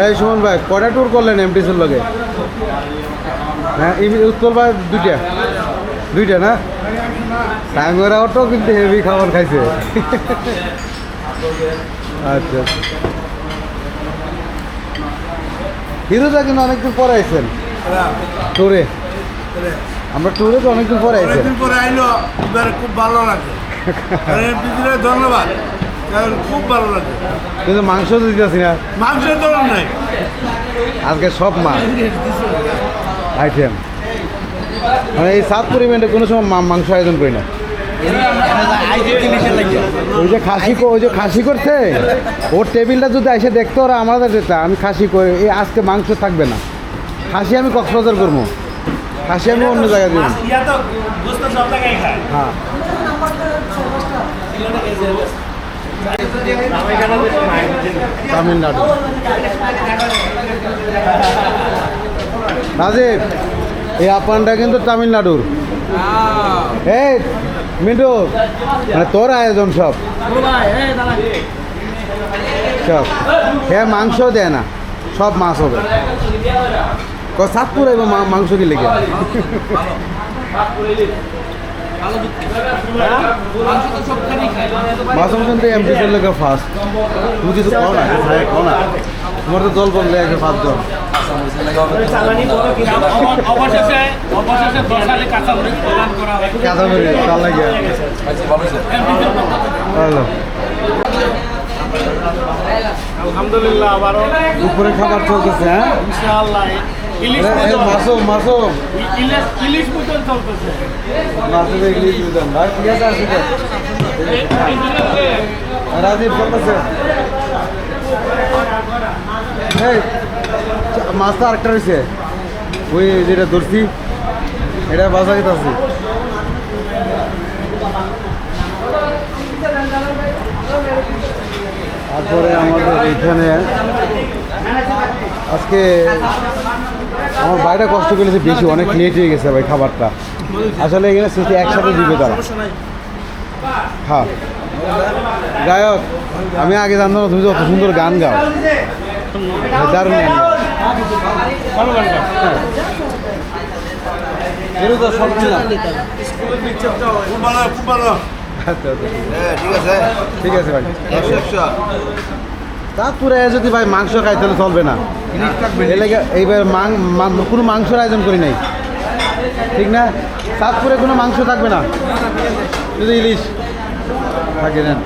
এই সুমন ভাই কটা ট্যুর করলেন এমটিসির লগে হ্যাঁ উত্তর ভাই দুইটা। দুইটা না? টাঙ্গরাও তো কিন্তু হেভি খাবার খাইছে। আচ্ছা হিরোদা কিন্তু অনেকদিন পরে আইছেন। ট্যুরে আমরা ট্যুরে তো অনেকদিন পরে আইছেন। পরে আইলো খুব ভালো লাগে। ধন্যবাদ। খুব ভালো লাগে। কিন্তু মাংস তো দিতেছি না। মাংসের দরকার নাই। আজকে সব মাছ। আইটেম মানে এই সাতপুর ইভেন্টে কোনো সময় মাংস আয়োজন করি না। ওই যে খাসি ওই যে খাসি করছে ওর টেবিলটা যদি এসে দেখতো ওরা আমাদের যেটা আমি খাসি করে এই আজকে মাংস থাকবে না। খাসি আমি কক্সবাজার করব। খাসি আমি অন্য জায়গায় দিব। হ্যাঁ। তামিলনাড়ু। রাজীব এই আপানটা কিন্তু তামিলনাড়ুর। এই, মিন্টু মানে তোর আয়োজন সব। সব। হ্যাঁ মাংস দেয় না, সব মাছ হবে। সাতপুর এবং মাংস কি লেগে মাছ কিন্তু এমপি করলে ফার্স্ট তুমি কিছু খাও না খাই খাও না। তোমার তো দল বললে আগে প্রদান করা হয়। কাঁচা মরিচ তার লাগে আলহামদুলিল্লাহ আবারও উপরে খাবার চলতেছে হ্যাঁ? ইনশাআল্লাহ ইলিশ চলতেছে। ভাই। ঠিক আছে আসবে রাজীব চলতেছে। এই মাছটা আরেকটা রয়েছে ওই যেটা ধরছি এটা বাসা গেতে আছে তারপরে আমাদের এখানে আজকে আমার বাইরে কষ্ট করেছে বেশি অনেক লেট হয়ে গেছে ভাই খাবারটা। আসলে এখানে স্মৃতি একসাথে দিবে তারা। হ্যাঁ গায়ক আমি আগে জানতাম না তুমি যত সুন্দর গান গাও। হ্যাঁ, দারুণ গান গাও তো আচ্ছা, আচ্ছা, হ্যাঁ ঠিক আছে। ঠিক আছে ভাই। একশো একশো। যদি ভাই মাংস খাই তাহলে চলবে না। এই এইবার কোনো মাংসের আয়োজন করি নাই। ঠিক না? সাতপুরে কোনো মাংস থাকবে না? শুধু ইলিশ থাকে নেন।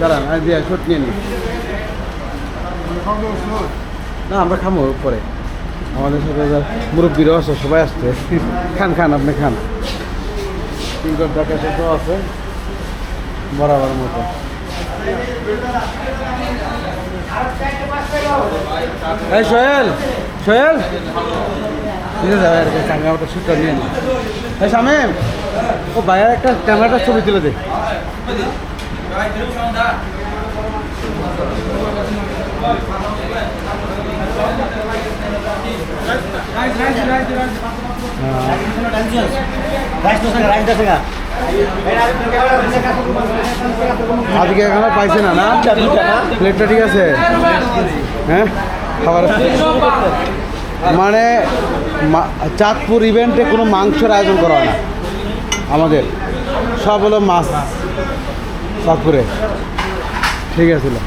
দাঁড়ান আমি দিয়ে শোট নিয়ে নিই না, আমরা খামো পরে। আমাদের সাথে মুরব্বীরাও আছে, সবাই আসছে। খান খান, আপনি খান। তিনকর টাকা সাথেও আছে, বরাবর মতো। এই সোহেল সোহেল। ঠিক আছে, ভাই চাঙ্গা ওটা শুটটা নিয়ে নি। এই শামিম, ও ভাইয়ের একটা ক্যামেরাটা ছবি তুলে দে। আজকে এখনও পাইছে না না? প্লেটটা ঠিক আছে? হ্যাঁ? খাবার মানে চাঁদপুর ইভেন্টে কোনো মাংসের আয়োজন করা হয় না, আমাদের। সব হলো মাছ, চাঁদপুরে। ঠিক আছে